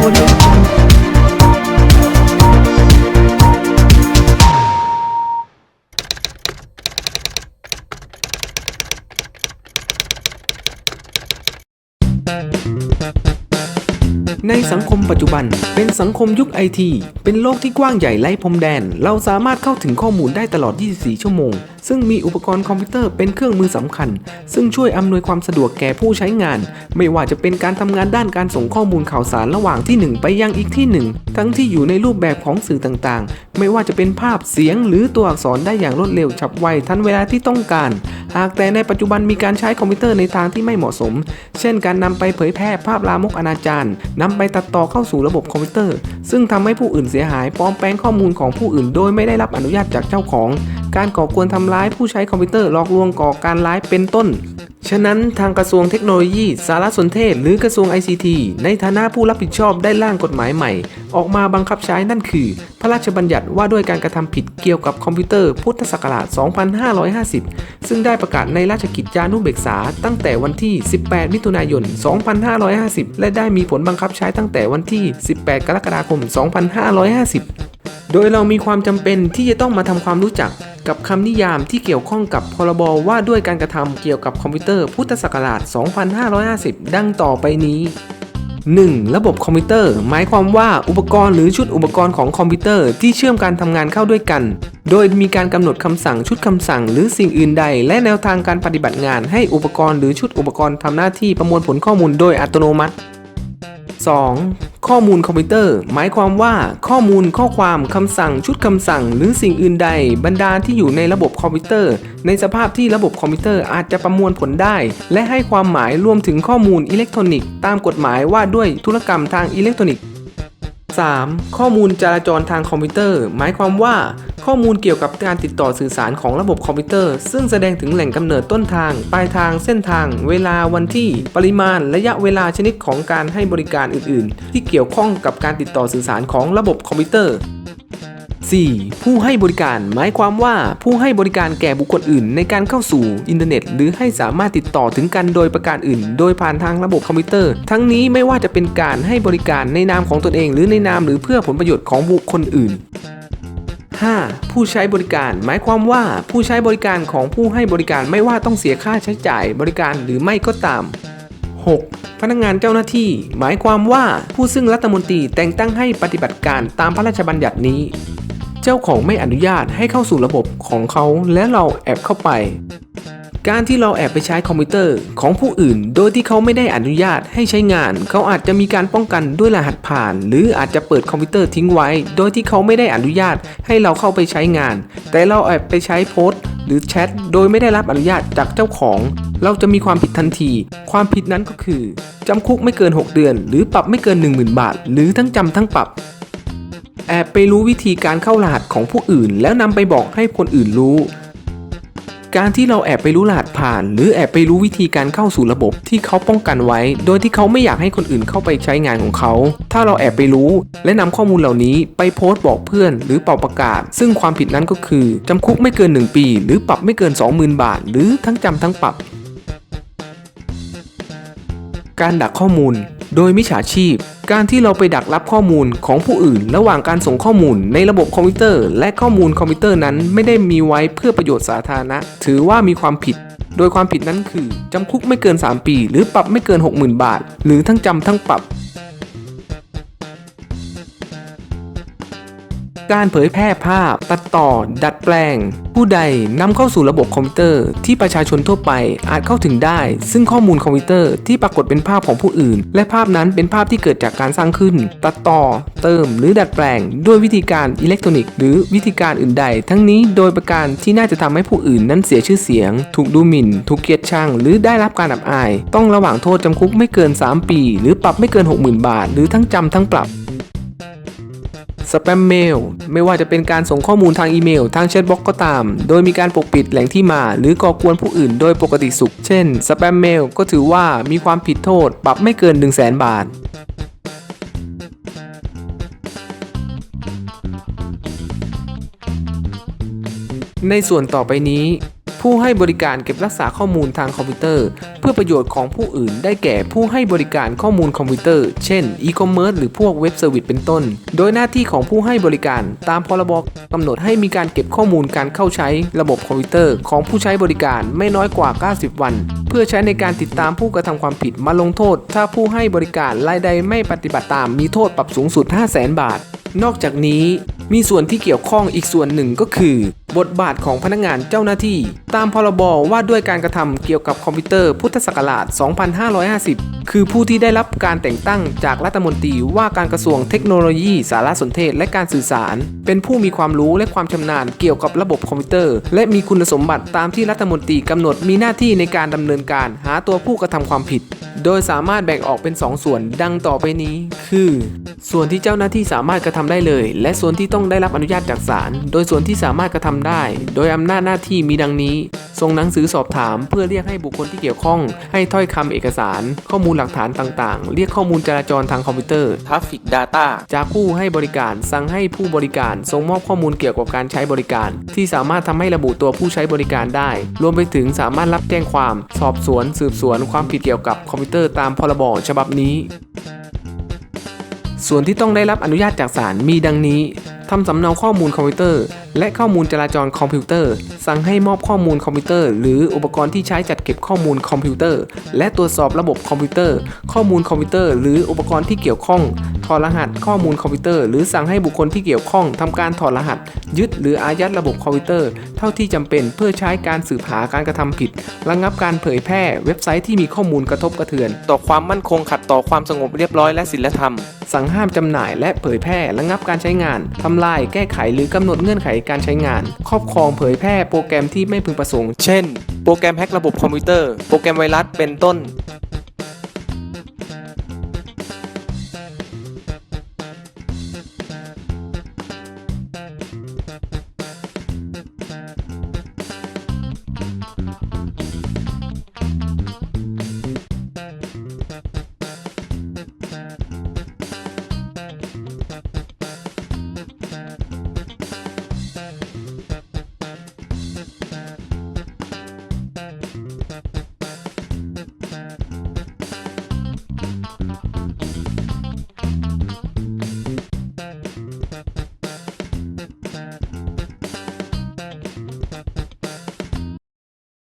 ในสังคมปัจจุบัน เป็นสังคมยุคไอที เป็นโลกที่กว้างใหญ่ไร้พรมแดน เราสามารถเข้าถึงข้อมูลได้ตลอด 24 ชั่วโมง ซึ่งมีอุปกรณ์คอมพิวเตอร์เป็นเครื่องมือสำคัญ ซึ่งช่วยอำนวยความสะดวกแก่ผู้ใช้งาน ไม่ว่าจะเป็นการทำงานด้านการส่งข้อมูลข่าวสารระหว่างที่หนึ่งไปยังอีกที่หนึ่งทั้งที่อยู่ในรูปแบบของสื่อต่างๆ ไม่ว่าจะเป็นภาพเสียงหรือตัวอักษรได้อย่างรวดเร็วฉับไวทันเวลาที่ต้องการ หากแต่ในปัจจุบันมีการใช้คอมพิวเตอร์ในทางที่ไม่เหมาะสม เช่น การนำไปเผยแพร่ภาพลามกอนาจารนำไปตัดต่อเข้าสู่ระบบคอมพิวเตอร์ซึ่งทำให้ผู้อื่นเสียหายปลอมแปลงข้อมูลของผู้อื่น โดยไม่ได้รับอนุญาตจากเจ้าของ การก่อกวนทำร้ายผู้ใช้คอมพิวเตอร์หลอกลวงก่อการร้ายเป็นต้น ฉะนั้นทางกระทรวงเทคโนโลยี สารสนเทศ หรือกระทรวง ICT ในฐานะผู้รับผิดชอบได้ร่างกฎหมายใหม่ ออกมาบังคับใช้นั่นคือ พระราชบัญญัติว่าด้วยการกระทำผิดเกี่ยวกับคอมพิวเตอร์พุทธศักราช 2550 ซึ่งได้ประกาศในราชกิจจานุเบกษา ตั้งแต่วันที่ 18 มิถุนายน 2550 และได้มีผลบังคับใช้ตั้งแต่วันที่ 18 กรกฎาคม 2550 โดยเรามีความจำเป็นที่จะต้องมาทำความรู้จัก กับคำนิยามที่เกี่ยวข้องกับพรบว่าด้วยการกระทำเกี่ยวกับคอมพิวเตอร์พุทธศักราช 2550 ดังต่อไปนี้ 1. ระบบคอมพิวเตอร์ หมายความว่าอุปกรณ์หรือชุดอุปกรณ์ของคอมพิวเตอร์ที่เชื่อมการทำงานเข้าด้วยกัน โดยมีการกำหนดคำสั่งชุดคำสั่งหรือสิ่งอื่นใด และแนวทางการปฏิบัติงานให้อุปกรณ์หรือชุดอุปกรณ์ทำหน้าที่ประมวลผลข้อมูลโดยอัตโนมัติ 2. ข้อมูลคอมพิวเตอร์ หมายความว่าข้อมูลข้อความคำสั่งชุดคำสั่ง หรือสิ่งอื่นใด บรรดาที่อยู่ในระบบคอมพิวเตอร์ ในสภาพที่ระบบคอมพิวเตอร์อาจจะประมวลผลได้ และให้ความหมายรวมถึงข้อมูลอิเล็กทรอนิกส์ตามกฎหมายว่าด้วยธุรกรรมทางอิเล็กทรอนิกส์ 3. ข้อมูลจราจรทางคอมพิวเตอร์ หมายความว่า ข้อมูลเกี่ยวกับการติดต่อสื่อสารของระบบคอมพิวเตอร์ ซึ่งแสดงถึงแหล่งกำเนิดต้นทาง ปลายทาง เส้นทาง เวลาวันที่ ปริมาณ ระยะเวลาชนิดของการให้บริการอื่น ๆ ที่เกี่ยวข้องกับการติดต่อสื่อสารของระบบคอมพิวเตอร์ 4. ผู้ให้บริการหมายความว่าผู้ให้บริการแก่บุคคลอื่น ในการเข้าสู่อินเทอร์เน็ต หรือให้สามารถติดต่อถึงกันโดยประการอื่น โดยผ่านทางระบบคอมพิวเตอร์ ทั้งนี้ไม่ว่าจะเป็นการให้บริการในนามของตนเอง หรือในนามหรือเพื่อผลประโยชน์ของบุคคลอื่น 5. ผู้ใช้บริการ หมายความว่าผู้ใช้บริการของผู้ให้บริการไม่ว่าต้องเสียค่าใช้จ่ายบริการหรือไม่ก็ตาม 6. พนักงานเจ้าหน้าที่ หมายความว่าผู้ซึ่งรัฐมนตรีแต่งตั้งให้ปฏิบัติการตามพระราชบัญญัตินี้ เจ้าของไม่อนุญาตให้เข้าสู่ระบบของเขาและเราแอบเข้าไป การที่เราแอบไปใช้คอมพิวเตอร์ของผู้อื่น โดยที่เขาไม่ได้อนุญาตให้ใช้งาน เขาอาจจะมีการป้องกันด้วยรหัสผ่าน หรืออาจจะเปิดคอมพิวเตอร์ทิ้งไว้ โดยที่เขาไม่ได้อนุญาตให้เราเข้าไปใช้งาน แต่เราแอบไปใช้โพสต์ หรือแชทโดยไม่ได้รับอนุญาตจากเจ้าของ เราจะมีความผิดทันที ความผิดนั้นก็คือจำคุกไม่เกิน 6 เดือน หรือปรับไม่เกิน 10,000 บาท หรือทั้งจำทั้งปรับ แอบไปรู้วิธีการเข้ารหัสของผู้อื่น แล้วนำไปบอกให้คนอื่นรู้ การที่เราแอบไปรู้รหัสผ่าน หรือแอบไปรู้วิธีการเข้าสู่ระบบที่เขาป้องกันไว้ โดยที่เขาไม่อยากให้คนอื่นเข้าไปใช้งานของเขา ถ้าเราแอบไปรู้ และนำข้อมูลเหล่านี้ไปโพสต์บอกเพื่อน หรือเป่าประกาศ ซึ่งความผิดนั้นก็คือจำคุกไม่เกิน 1 ปี หรือปรับไม่เกิน 20,000 บาท หรือทั้งจำทั้งปรับ การดักข้อมูล โดยมิจฉาชีพ การที่เราไปดักรับข้อมูลของผู้อื่น ระหว่างการส่งข้อมูลในระบบคอมพิวเตอร์ และข้อมูลคอมพิวเตอร์นั้นไม่ได้มีไว้เพื่อประโยชน์สาธารณะ ถือว่ามีความผิด โดยความผิดนั้นคือ จำคุกไม่เกิน 3 ปี หรือปรับไม่เกิน 60,000 บาท หรือทั้งจำทั้งปรับ การเผยแพร่ภาพ ตัดต่อ ดัดแปลง ผู้ใดนำเข้าสู่ระบบคอมพิวเตอร์ที่ประชาชนทั่วไปอาจเข้าถึงได้ ซึ่งข้อมูลคอมพิวเตอร์ที่ปรากฏเป็นภาพของผู้อื่น และภาพนั้นเป็นภาพที่เกิดจากการสร้างขึ้น ตัดต่อ เติม หรือดัดแปลง ด้วยวิธีการอิเล็กทรอนิกส์หรือวิธีการอื่นใด ทั้งนี้โดยประการที่น่าจะทำให้ผู้อื่นนั้นเสียชื่อเสียง ถูกดูหมิ่น ถูกเกลียดชัง หรือได้รับการอับอาย ต้องระหว่างโทษจำคุกไม่เกิน 3 ปี หรือปรับไม่เกิน 60,000 บาท หรือทั้งจำทั้งปรับ สแปมเมลไม่ว่าจะเป็นการส่งข้อมูลทางอีเมล ทางแชทบล็อกก็ตาม โดยมีการปกปิดแหล่งที่มา หรือก่อกวนผู้อื่นโดยปกติสุข เช่นสแปมเมลก็ถือว่ามีความผิดโทษ ปรับไม่เกิน 1 0 0 0 0แบาทในส่วนต่อไปนี้ ผู้ให้บริการเก็บรักษาข้อมูลทางคอมพิวเตอร์ เพื่อประโยชน์ของผู้อื่น ได้แก่ผู้ให้บริการข้อมูลคอมพิวเตอร์ เช่นอีคอมเมิร์ซหรือพวกเว็บเซอร์วิสเป็นต้น โดยหน้าที่ของผู้ให้บริการตามพรบกำหนดให้มีการเก็บข้อมูลการเข้าใช้ระบบคอมพิวเตอร์ของผู้ใช้บริการไม่น้อยกว่า 90 วัน เพื่อใช้ในการติดตามผู้กระทำความผิดมาลงโทษ ถ้าผู้ให้บริการรายใดไม่ปฏิบัติตามมีโทษปรับสูงสุด 5 0 0 0 0 0 บาท นอกจากนี้มีส่วนที่เกี่ยวข้องอีกส่วนหนึ่งก็คือ บทบาทของพนักงานเจ้าหน้าที่ ตามพรบว่าด้วยการกระทำเกี่ยวกับคอมพิวเตอร์พุทธศักราช 2550 คือผู้ที่ได้รับการแต่งตั้งจากรัฐมนตรีว่าการกระทรวงเทคโนโลยี สารสนเทศและการสื่อสาร เป็นผู้มีความรู้และความชำนาญเกี่ยวกับระบบคอมพิวเตอร์ และมีคุณสมบัติตามที่รัฐมนตรีกำหนดมีหน้าที่ในการดำเนินการหาตัวผู้กระทำความผิด โดยสามารถแบ่งออกเป็น 2 ส่วนดังต่อไปนี้ คือ ส่วนที่เจ้าหน้าที่สามารถกระทำได้เลย และส่วนที่ต้องได้รับอนุญาตจากศาลโดยส่วนที่สามารถกระทำได้ โดยอำนาจหน้าที่มีดังนี้ ส่งหนังสือสอบถาม เพื่อเรียกให้บุคคลที่เกี่ยวข้อง ให้ถ้อยคำเอกสาร ข้อมูลหลักฐานต่างๆ เรียกข้อมูลจราจรทางคอมพิวเตอร์ Traffic Data จากผู้ให้บริการสั่งให้ผู้บริการส่งมอบข้อมูลเกี่ยวกับการใช้บริการ ที่สามารถทำให้ระบุตัวผู้ใช้บริการได้ รวมไปถึงสามารถรับแจ้งความ สอบสวน สืบสวนความผิดเกี่ยวกับคอมพิวเตอร์ตามพรบฉบับนี้ ส่วนที่ต้องได้รับอนุญาตจากศาลมีดังนี้ ทำสำเนาข้อมูลคอมพิวเตอร์ และข้อมูลจราจรคอมพิวเตอร์ สั่งให้มอบข้อมูลคอมพิวเตอร์ หรืออุปกรณ์ที่ใช้จัดเก็บข้อมูลคอมพิวเตอร์ และตรวจสอบระบบคอมพิวเตอร์ ข้อมูลคอมพิวเตอร์ หรืออุปกรณ์ที่เกี่ยวข้องถอดรหัสข้อมูลคอมพิวเตอร์ หรือสั่งให้บุคคลที่เกี่ยวข้องทำการถอดรหัส ยึดหรืออายัดระบบคอมพิวเตอร์ เท่าที่จำเป็นเพื่อใช้การสืบหาการกระทำผิด ระงับการเผยแพร่เว็บไซต์ที่มีข้อมูลกระทบกระเทือน ต่อความมั่นคงขัดต่อความสงบเรียบร้อยและศีลธรรม สั่งห้ามจำหน่ายและเผยแพร่ระงับการใช้งานทำำลาย แก้ไขหรือกำหนดเงื่อนไขการใช้งาน ครอบครองเผยแพร่โปรแกรมที่ไม่พึงประสงค์ เช่น โปรแกรมแฮกระบบคอมพิวเตอร์ โปรแกรมไวรัส เป็นต้น